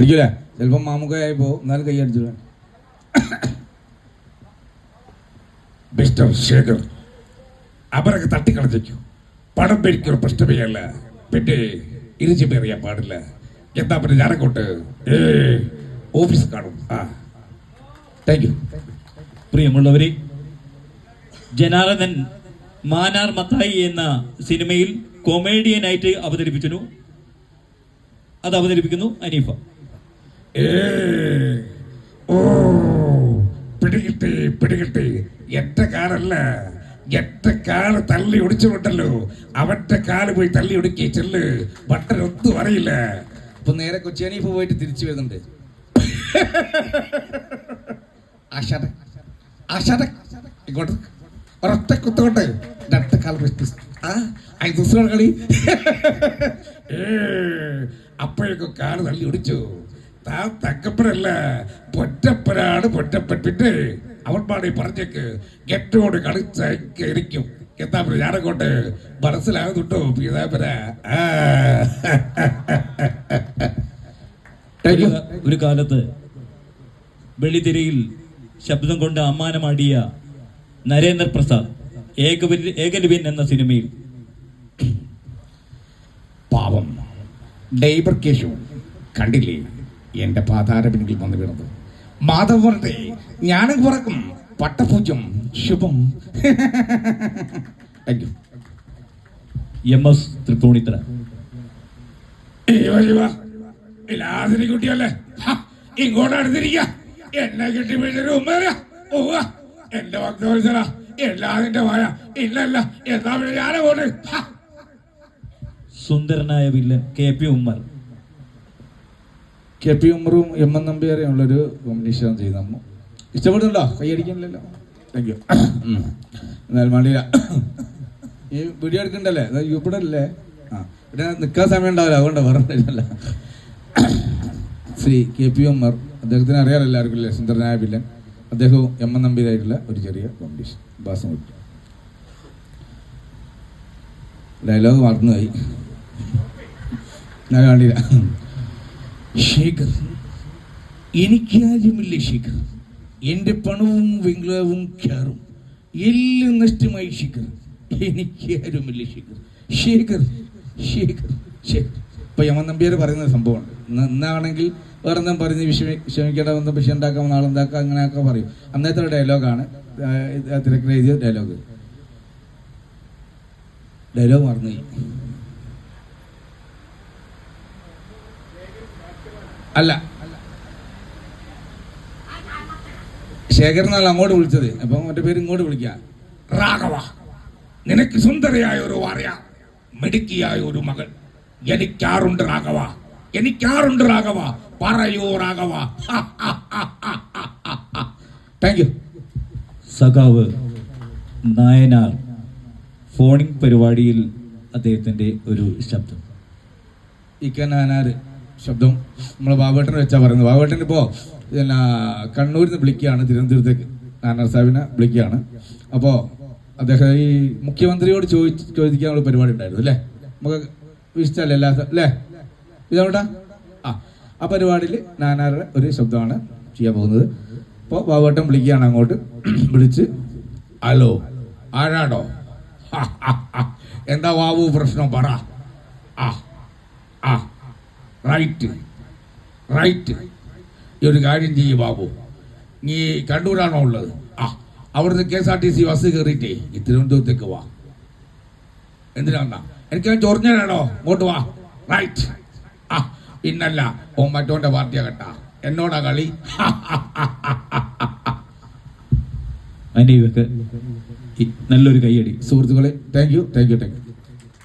അടിക്കൂലേ? ചിലപ്പോൾ മാമുക്കയായി പോകും. എന്നാലും കൈ അടിച്ചു മിസ്റ്റർ ശേഖർ അവരൊക്കെ തട്ടിക്കളഞ്ഞു പണം പിരിക്കുന്ന പ്രശ്നമേ അല്ല പിന്നെ ഇരിച്ചു പേറിയാൻ പാടില്ല. എന്താ പിന്നെ ഞാനങ്ങോട്ട്? ഏ ഓഫീസ് കാണും. ആ. താങ്ക് യു പ്രിയമുള്ളവരെ ജനാർദ്ദൻ മാനാർ മത്തായി എന്ന സിനിമയിൽ കൊമേഡിയനായിട്ട് അവതരിപ്പിച്ചു അത് അവതരിപ്പിക്കുന്നു അനീഫ. ഓ പിടികിട്ടി പിടികിട്ടി. എന്റെ കാലല്ല. എന്റെ കാൽ തള്ളി ഒടിച്ചുകൊണ്ടല്ലോ. അവന്റെ കാൽ പോയി തള്ളി ഒടുക്കി. ചെല്ല്. ബട്ടനൊന്നും അറിയില്ല. അപ്പൊ നേരെ കൊച്ചിയാനിഫ് പോയിട്ട് തിരിച്ചു വരുന്നുണ്ട്. ഇങ്ങോട്ട്. ഒരൊറ്റ കുത്തോട്ട് രണ്ട് ആ ഐ ദുസ്ര കളി. അപ്പോഴേക്കും കാൽ തള്ളി ഒടിച്ചു. താൻ തക്കപ്പനല്ല പൊറ്റപ്പനാണ് പൊറ്റപ്പൻ. പിന്നെ അവൻ പാടി പറഞ്ഞേക്ക് ഗെറ്റോട് കളിച്ചായിരിക്കും എന്താ പറയുക ഞാനങ്ങോട്ട് മനസ്സിലാകുന്നുണ്ടോ പീതാപന ഒരു- കാലത്ത് വെളിതിരയിൽ ശബ്ദം കൊണ്ട് അമ്മാനമാടിയ നരേന്ദ്ര പ്രസാദ് ഏകലിപിൻ എന്ന സിനിമയിൽ. പാവം. ഡൈബർ കേശു കണ്ടില്ലേ? എന്റെ പാതാര പിന്നിൽ വന്നു വീണത്. മാധവന്റെ ഞാനും പറക്കും പട്ടപൂജ്യം ശുഭം. Thank you M S Tripunithura. കുട്ടിയല്ലേ. ഇങ്ങോട്ട് അടുത്തിരിക്ക. എന്നെ കിട്ടി വീട്ടിൽ ഉമ്മ എന്റെ ഭക്തവത്സര എല്ലാതിന്റെ വായ. ഇല്ലല്ല എന്താ പിന്നെ ഞാനെ പോട്ടെ സുന്ദരനായ villain K P Ummer K P ഉമ്മറും M N നമ്പ്യാരെയുള്ളൊരു കോമ്പിനേഷൻ ചെയ്ത് നമ്മ. ഇഷ്ടപ്പെടുന്നുണ്ടോ കൈയടിക്കണില്ലല്ലോ. താങ്ക് യു എന്നാലും വേണ്ടിയില്ല ഈ വീഡിയോ എടുക്കണ്ടല്ലേ? ഇവിടെ അല്ലേ? ആ ഇവിടെ നിൽക്കാൻ സമയം ഉണ്ടാവില്ല അതുകൊണ്ട് പറഞ്ഞില്ല ശ്രീ കെ പി ഉമ്മർ അദ്ദേഹത്തിന് അറിയാലോ എല്ലാവർക്കും അല്ലേ? സുന്ദരനായ വില്ലൻ. അദ്ദേഹവും എം എൻ നമ്പ്യാരായിട്ടുള്ള ഒരു ചെറിയ കോമ്പറ്റീഷൻ ബാസം കിട്ടും ഡയലോഗ് മറന്നുപോയി. ഞാൻ കാണില്ല ശേഖർ. എനിക്കാരുമില്ല ശേഖർ? എന്റെ പണവും വെങ്കളവും ക്യാറും. എല്ലാം നഷ്ടമായി ശേഖർ. എനിക്കാരുമില്ല ശേഖർ. ശേഖർ ശേഖർ ശേഖർ. ഇപ്പൊ യമൻ നമ്പ്യാർ പറയുന്ന സംഭവമാണ് ഇന്നാണെങ്കിൽ വേറെ എന്തും പറഞ്ഞ് വിഷമി വിഷമിക്കേണ്ട വന്ന വിഷയം ഉണ്ടാക്കാം നാളുണ്ടാക്കാം അങ്ങനെയൊക്കെ പറയും. അന്നത്തെ ഡയലോഗാണ് തിരക്കിലെഴുതിയ ഡയലോഗ്. ഡയലോഗ് മറന്നു അല്ല. ശേഖരൻ എന്നല്ല അങ്ങോട്ട് വിളിച്ചത്. അപ്പൊ മറ്റേ പേര് ഇങ്ങോട്ട് വിളിക്കാം. രാഘവ. നിനക്ക് സുന്ദരയായ ഒരു ഭാര്യ മിടുക്കിയായ ഒരു മകൾ. എനിക്കാറുണ്ട് രാഘവ. എനിക്കാറുണ്ട് രാഘവ. പറയൂ രാഘവ. താങ്ക് യു സഖാവ് നായനാർ ഫോണിംഗ് പരിപാടിയിൽ അദ്ദേഹത്തിന്റെ ഒരു ശബ്ദം. ഇക്കനാനാര് ശബ്ദം നമ്മൾ ബാബേട്ടനെ വെച്ചാ പറയുന്നത്. ബാബേട്ടൻ ഇപ്പോൾ പിന്നെ കണ്ണൂരിൽ നിന്ന് വിളിക്കുകയാണ് തിരുവനന്തപുരത്തേക്ക്. നാനാർ സാഹിബിനെ വിളിക്കുകയാണ്. അപ്പോൾ അദ്ദേഹം ഈ മുഖ്യമന്ത്രിയോട് ചോദിച്ച് ചോദിക്കാനുള്ള പരിപാടി ഉണ്ടായിരുന്നു അല്ലേ? നമുക്ക് വിശിച്ചല്ലേ എല്ലാ അല്ലേ? ഇതോട്ടാ ആ ആ പരിപാടിയിൽ നാനാരുടെ ഒരു ശബ്ദമാണ് ചെയ്യാൻ പോകുന്നത്. അപ്പോൾ ബാബേട്ടൻ വിളിക്കുകയാണ് അങ്ങോട്ട്. വിളിച്ച് ഹലോ ആരാടോ? എന്താ വാവു പ്രശ്നം പറ. ആ ആ റൈറ്റ് റൈറ്റ് ഈ ഒരു കാര്യം ചെയ്യും ബാബു. നീ കണ്ണൂരാണോ ഉള്ളത്? ആ അവിടുന്ന് K S R T C bus കയറിയിട്ടേ ഈ തിരുവനന്തപുരത്തേക്ക് വാ. എന്തിനാ എനിക്ക് ചൊറിഞ്ഞാണോ ഇങ്ങോട്ട് വാ. റൈറ്റ് ആ പിന്നല്ല ഓ മറ്റോന്റെ പാർട്ടിയാ കേട്ടാ. എന്നോടാ കളി? നല്ലൊരു കൈയടി. സുഹൃത്തുക്കളെ thank you thank you thank you